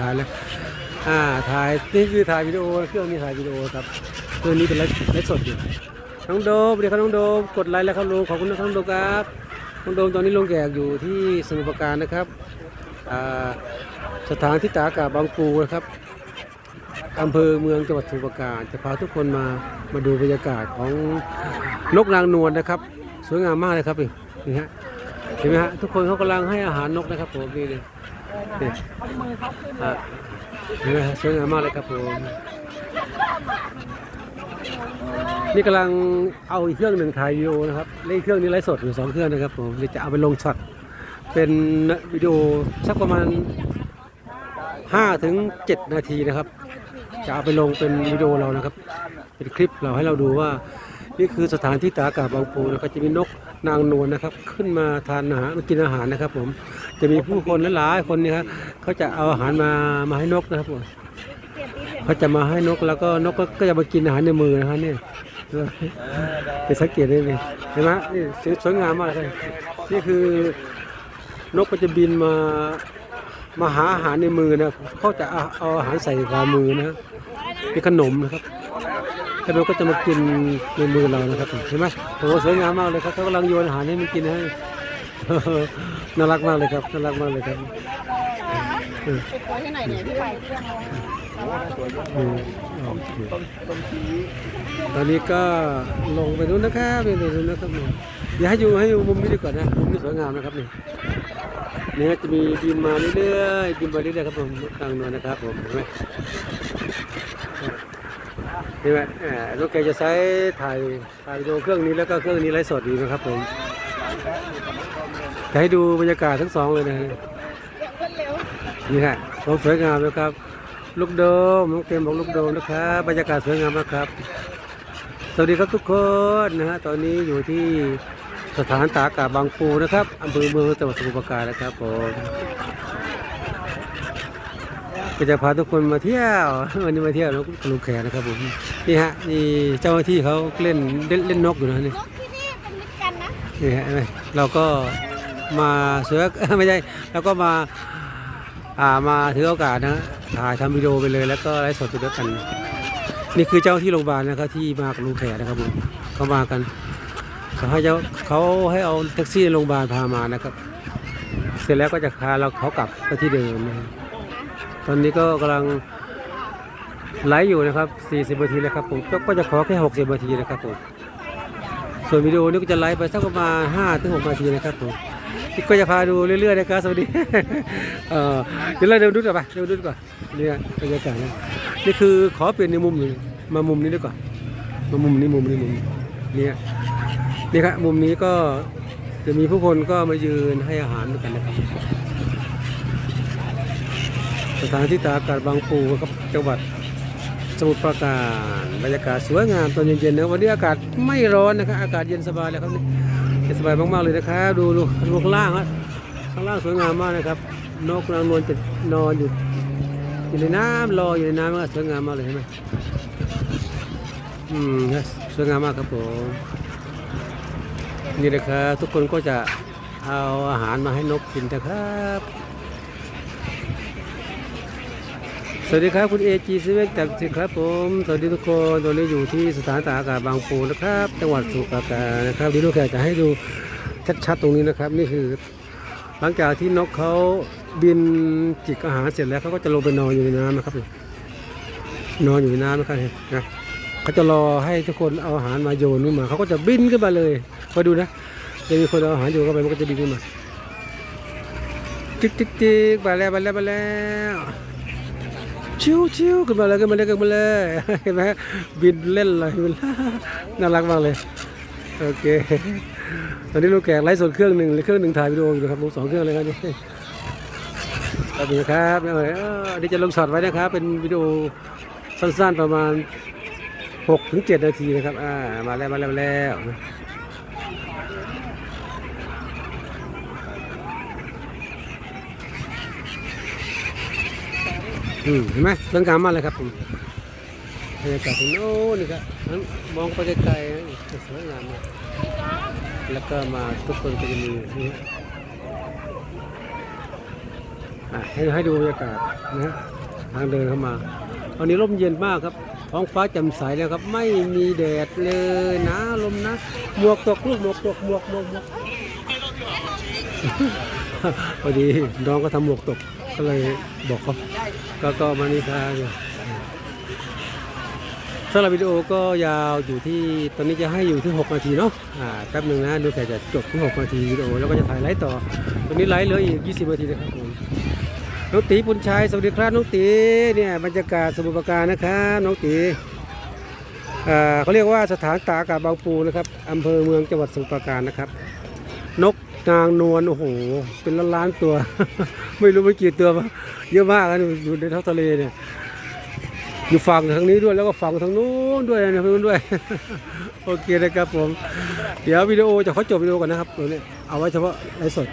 ถ่ายแล้วอ่าถ่ายนี่คือถ่ายวิดีโอเครื่องนี้ถ่ายวิดีโอครับเครื่องนี้เป็นไลฟ์ไลฟ์สดอยู่น้องโดมเดี๋ยวครับน้องโดมกดไลค์แล้วครับลุงขอบคุณนะครับน้องโดมครับน้องโดมตอนนี้ลงแขกอยู่ที่สมุทรปราการนะครับอ่าสถานที่ตากอากาศบางปูนะครับอำเภอเมืองจังหวัดสมุทรปราการจะพาทุกคนมามาดูบรรยากาศของนกนางนวลนะครับ สวยงามมากเลยครับนี่นี่ฮะเห็นไหมฮะทุกคนเขากำลังให้อาหารนกนะครับผมนี่เลย นี่อะเห็นไหมฮะสวยงามมากเลยครับผมนี่กำลังเอาอีกเครื่องหนึ่งถ่ายวิดีโอนะครับเล่นเครื่องนี้ไลฟ์สดอยู่สองเครื่องนะครับผมเดี๋ยวจะเอาไปลงช็อตเป็นวิดีโอสักประมาณ5ถึง7นาทีนะครับ จะเอาไปลงเป็นวิดีโอเรานะครับ เป็นคลิปเราให้เราดูว่า นี่คือสถานที่ตากาศบางปูนะครับจะมีนกนางนวลนะครับ ขึ้นมาทานอาหารกินอาหารนะครับผม จะมีผู้คนหลายๆคนนี่ครับเขาจะเอาอาหารมามาให้นกนะครับผมเขาจะมาให้นกแล้วก็นกก็จะมากินอาหารในมือนะครับเนี่ยไปสังเกตได้เลยเห็นไหมนี่สวยงามมากเลยนี่คือนกก็จะบินมามาหาอาหารในมือนะเขาจะเอาเอาอาหารใส่ฝ่ามือนะเป็นขนมนะครับแล้วมันก็จะมากินในมือเรานะครับเห็นไหมโอ้โหสวยงามมากเลยครับเขากำลังโยนอาหารให้มันกินให้ น่ารักมากเลยครับน่ารักมากเลยครับไปที่ไหนเนี่ยพี่ไปตอนนี้ก็ลงไปนู้นนะครับไปนู้นนะครับเนี่ยเดี๋ยวให้อยู่ให้อยู่มุมนี้ดีกว่านะมุมนี้สวยงามนะครับนี่เนี่ยจะมีบินมาเรื่อยๆบินมาเรื่อยๆครับผมทางนู้นนะครับผมเห็นไหมเห็นไหมเอ่อลูกแกจะใช้ถ่ายถ่ายวิดีโอเครื่องนี้แล้วก็เครื่องนี้ไลฟ์สดอยู่นะครับผม จะให้ดูบรรยากาศทั้งสองเลยนะฮะนี่ฮะความสวยงามนะครับ ลูกโดมน้องเต็มบอกลูกโดมนะครับบรรยากาศสวยงามมากครับ สวัสดีครับทุกคนนะฮะตอนนี้อยู่ที่สถานตากอากาศบางปูนะครับอำเภอเมืองจังหวัดสมุทรปราการนะครับผมก็จะพาทุกคนมาเที่ยววันนี้มาเที่ยวลูกลูกแขนะครับผมนี่ฮะนี่เจ้าหน้าที่เขาเล่นเล่นเล่นนกอยู่นะนี่นกที่นี่เป็นมิตรกันนะนี่ฮะเห็นไหมเราก็ มาเสือไม่ใช่เราก็มาอ่ามาถือโอกาสนะถ่ายทำวิดีโอไปเลย แล้วก็ไลฟ์สดไปด้วยกัน นี่คือเจ้าที่โรงพยาบาลนะครับที่มากับลุงแขนะครับผมเขามากันเขาให้เจ้าเขาให้เอาแท็กซี่โรงพยาบาลพามานะครับ เสร็จแล้วก็จะพาเราเขากลับไปที่เดิมนะตอนนี้ก็กำลังไลฟ์อยู่นะครับ 40นาทีแล้วครับผมก็ก็จะขอแค่ 60นาทีนะครับผมส่วนวิดีโอนี้ก็จะไลฟ์ไปสักประมาณ5ถึง6นาทีนะครับผม ก็จะพาดูเรื่อยๆนะครับสวัสดีเออเดี๋ยวเราเดินดูก่อนไปเดินดูก่อนเนี่ยบรรยากาศนะนี่คือขอเปลี่ยนในมุมหนึ่งมามุมนี้ดีกว่ามามุมนี้มุมนี้มุมนี้เนี่ยนี่ครับมุมนี้ก็จะมีผู้คนก็มายืนให้อาหารด้วยกันนะครับสถานที่ตากอากาศบางปูครับจังหวัดสมุทรปราการบรรยากาศสวยงามตอนเย็นๆนะวันนี้อากาศไม่ร้อนนะครับอากาศเย็นสบายเลยครับนี่ สบายมากๆเลยนะครับ ดูดูดูข้างล่างครับข้างล่างสวยงามมากนะครับ นกนางนวลจะนอนอยู่อยู่ในน้ำรออยู่ในน้ำก็สวยงามมากเลยเห็นไหมอืมสวยงามมากครับผมนี่นะครับทุกคนก็จะเอาอาหารมาให้นกกินนะครับ สวัสดีครับคุณเอจีซีเวกจากสิครับผมสวัสดีทุกคนตอนนี้อยู่ที่สถานตากอากาศบางปูนะครับ จังหวัดสุพรราการนะครับดีลูกแขกจะให้ดูชัดๆตรงนี้นะครับ นี่คือ หลังจากที่นกเขาบินจิกอาหารเสร็จแล้วเขาก็จะลงไปนอนอยู่ในน้ำนะครับ นอนอยู่ในน้ำนะครับนะเขาจะรอให้ทุกคนเอาอาหารมาโยนขึ้นมาเขาก็จะบินขึ้นมาเลยมาดูนะจะมีคนเอาอาหารโยนเข้าไปมันก็จะบินขึ้นมาจิ๊กจิ๊กจิ๊กไปแล้วไปแล้วไปแล้ว ชิวชิวขึ้นมาเลยขึ้นมาเลยขึ้นมาเลยเห็นไหมบินเล่นเลยน่ารักมากเลยโอเคตอนนี้ลูกแขกไลฟ์สดเครื่องหนึ่งหรือเครื่องหนึ่งถ่ายวิดีโออยู่ครับลูกสองเครื่องเลยครับนี่สวัสดีครับเอออันนี้จะลงช็อตไว้นะครับ เป็นวิดีโอสั้นๆประมาณ6ถึง7นาทีนะครับ อ่า มาแล้วมาแล้วมาแล้ว อืมเห็นไหมสวยงามมากเลยครับผมบรรยากาศโน้นนี่ครับมองไปไกลๆสวยงามมากแล้วก็มาทุกคนก็จะมีนี่ให้ให้ดูบรรยากาศนะฮะทางเดินเข้ามาวันนี้ร่มเย็นมากครับท้องฟ้าแจ่มใสแล้วครับ ไม่มีแดดเลยนะลมนะหมวกตกลูกหมวกตกหมวกหมวกหมวกพอดีน้องก็ทำหมวกตก ก็เลยบอกเขาก็ก็มานี่ค่ะอยู่สำหรับวิดีโอก็ยาวอยู่ที่ตอนนี้จะให้อยู่ที่ 6 นาทีเนาะอ่าแป๊บหนึ่งนะดูแต่จะจบที่ 6 นาทีวิดีโอแล้วก็จะถ่ายไลฟ์ต่อ ตอนนี้ไลฟ์เหลืออีก 20 นาทีนะครับผมน้องตีปุญชัยสวัสดีครับน้องตีเนี่ยบรรยากาศสมุทรปราการนะครับน้องตีอ่าเขาเรียกว่าสถานตากากาศบางปูนะครับอำเภอเมืองจังหวัดสมุทรปราการนะครับ นก นางนวลโอ้โห เป็นล้านล้านตัว ไม่รู้ไม่กี่ตัวเยอะมากนะอยู่ในท้องทะเลเนี่ย อยู่ฝั่งทางนี้ด้วยแล้วก็ฝั่งทางนู้นด้วยนะทางนู้นด้วย โอเคนะครับผม เดี๋ยววิดีโอจะขอจบวิดีโอก่อนนะครับตัวนี้เอาไว้เฉพาะไลฟ์สด